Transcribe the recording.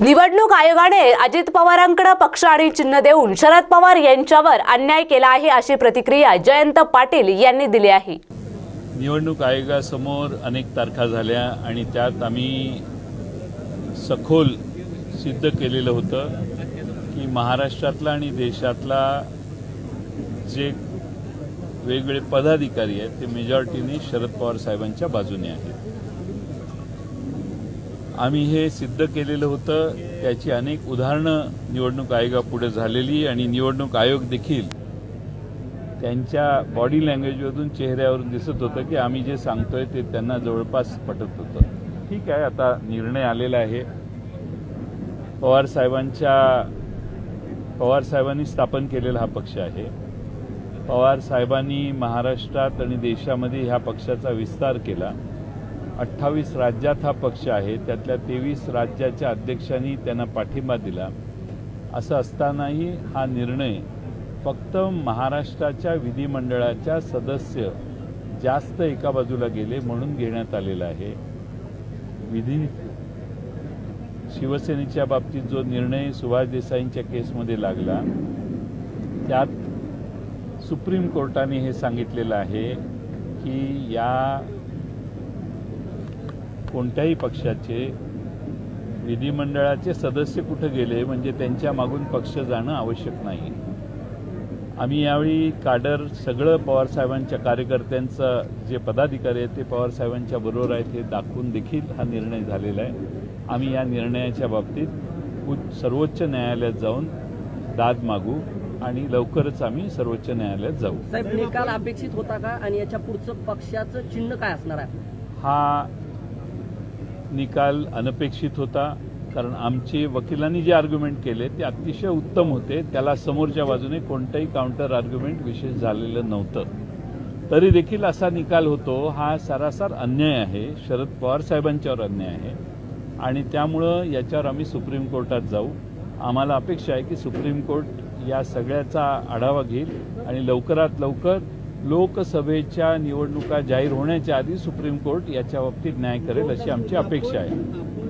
निवडणूक आयोगाने अजित पवारांकडे पक्ष आणि चिन्ह देऊन शरद पवार यांच्यावर अन्याय केला आहे अशी प्रतिक्रिया जयंत पाटील यांनी दिली आहे. निवडणूक आयोगासमोर अनेक तारखा झाल्या आणि त्यात आम्ही सखोल सिद्ध केलेलं होतं की महाराष्ट्रातला आणि देशातला जे वेगवेगळे पदाधिकारी आहेत ते मेजॉरिटीने शरद पवार साहेबांच्या बाजूने आहेत. आम्ही हे सिद्ध केलेलं होतं. त्याची अनेक उदाहरणं निवडणूक आयोगापुढे झालेली आणि निवडणूक आयोग देखील त्यांच्या बॉडी लँग्वेजमधून चेहऱ्यावरून दिसत होतं की आम्ही जे सांगतोय ते त्यांना जवळपास पटत होतं. ठीक आहे आता निर्णय आलेला आहे. पवार साहेबांच्या पवार साहेबांनी स्थापन केलेला हा पक्ष आहे. पवार साहेबांनी महाराष्ट्रात आणि देशामध्ये ह्या पक्षाचा विस्तार केला. अठ्ठावीस राज्यात हा पक्ष आहे. त्यातल्या तेवीस राज्याच्या अध्यक्षांनी त्यांना पाठिंबा दिला. असं असतानाही हा निर्णय फक्त महाराष्ट्राच्या विधिमंडळाच्या सदस्य जास्त एका बाजूला गेले म्हणून घेण्यात आलेला आहे. विधी शिवसेनेच्या बाबतीत जो निर्णय सुभाष देसाईंच्या केसमध्ये लागला त्यात सुप्रीम कोर्टाने हे सांगितलेलं आहे की या कोणत्याही पक्षाचे विधिमंडळाचे सदस्य कुठं गेले म्हणजे त्यांच्या मागून पक्ष जाणं आवश्यक नाही. आम्ही यावेळी काडर सगळं पवारसाहेबांच्या कार्यकर्त्यांचं जे पदाधिकारी आहेत ते पवारसाहेबांच्या बरोबर आहेत हे दाखवून देखील हा निर्णय झालेला आहे. आम्ही या निर्णयाच्या बाबतीत उच्च सर्वोच्च न्यायालयात जाऊन दाद मागू आणि लवकरच आम्ही सर्वोच्च न्यायालयात जाऊ. साहेब निकाल अपेक्षित होता का? आणि याच्या पुढचं पक्षाचं चिन्ह काय असणार आहे? हा निकाल अनपेक्षित होता कारण आमचे वकिलांनी जे आर्ग्युमेंट केले ते अतिशय उत्तम होते. त्याला समोरच्या बाजूने कोणतंही काउंटर आर्ग्युमेंट विशेष झालेलं नव्हतं. तरी देखील असा निकाल होतो. हा सरासर अन्याय आहे. शरद पवार साहेबांच्यावर अन्याय आहे. आणि त्यामुळं याच्यावर आम्ही सुप्रीम कोर्टात जाऊ. आम्हाला अपेक्षा आहे की सुप्रीम कोर्ट या सगळ्याचा आढावा घेईल आणि लवकरात लवकर लोकसभेच्या निवडणुका जाहीर होण्याच्या आधी सुप्रीम कोर्ट याच्या बाबतीत न्याय करेल अशी आमची अपेक्षा आहे.